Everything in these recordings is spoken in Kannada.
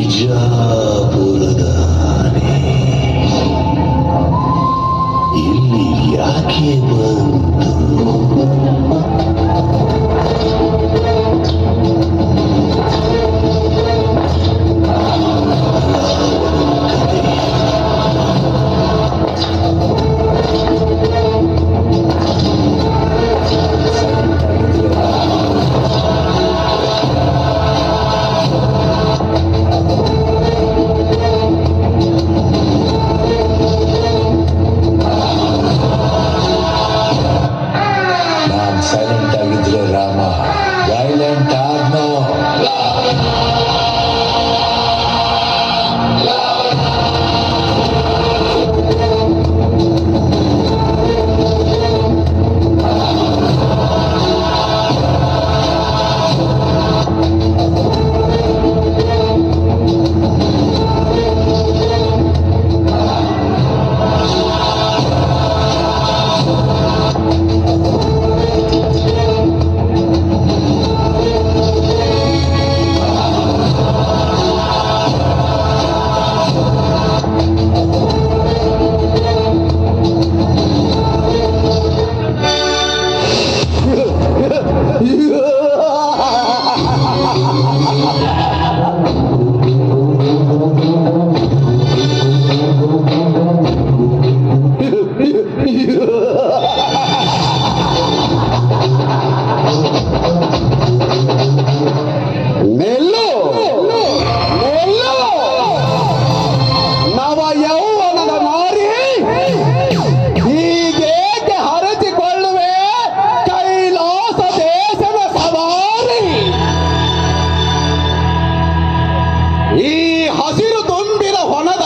ಇಜಾಪುರದಾನೆ ಇಲ್ಲಿ ಯಾಕೆ ಬಂದು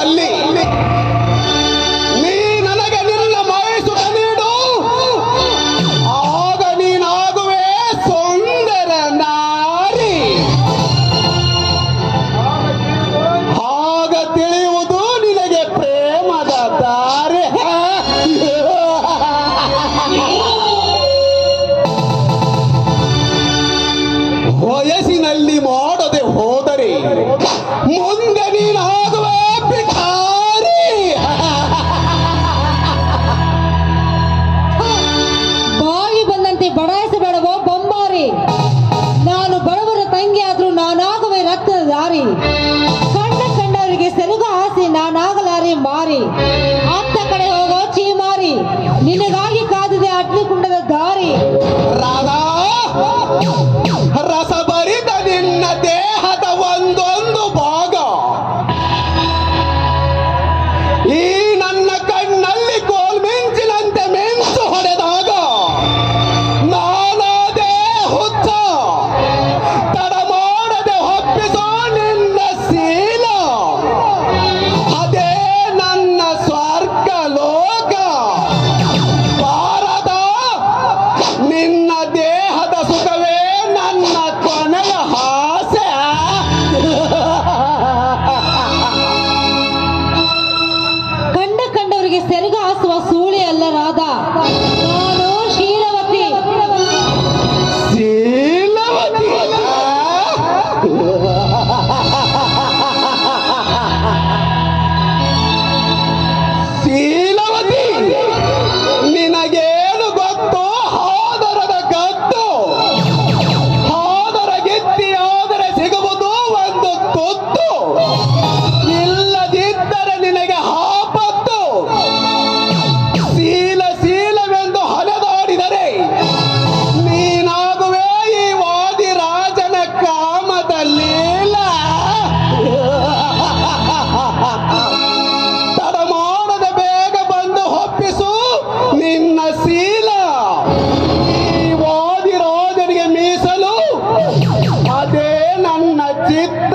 ಅಲ್ಲಿ. ನೀ ನನಗೆ ನಿನ್ನ ಮೈಸುತ ನೀಡು. ಆಗ ನೀನಾಗುವೆ ಸುಂದರ ನಾರಿ. ಆಗ ತಿಳಿಯುವುದು ನಿನಗೆ ಪ್ರೇಮದ ದಾರಿ. ವಯಸ್ಸಿನಲ್ಲಿ ಮಾಡದೆ ಹೋದರೆ ಮುಂದೆ ನೀನಾಗುವ ಅವರಿಗೆ ಸೆಲುಗ ಆಸೆ, ನಾನಾಗಲಾರಿ ಮಾರಿ. ಅತ್ತ ಕಡೆ ಹೋಗೋ ಚೀಮಾರಿ ನಿನಗಾಗಿ ಕಾದಿದೆ ಅಗ್ನಿಕುಂಡದ ದಾರಿ. ನಿನ್ನ ದೇಹದ ಒಂದೊಂದು ಭಾಗ. ಈ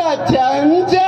I don't know.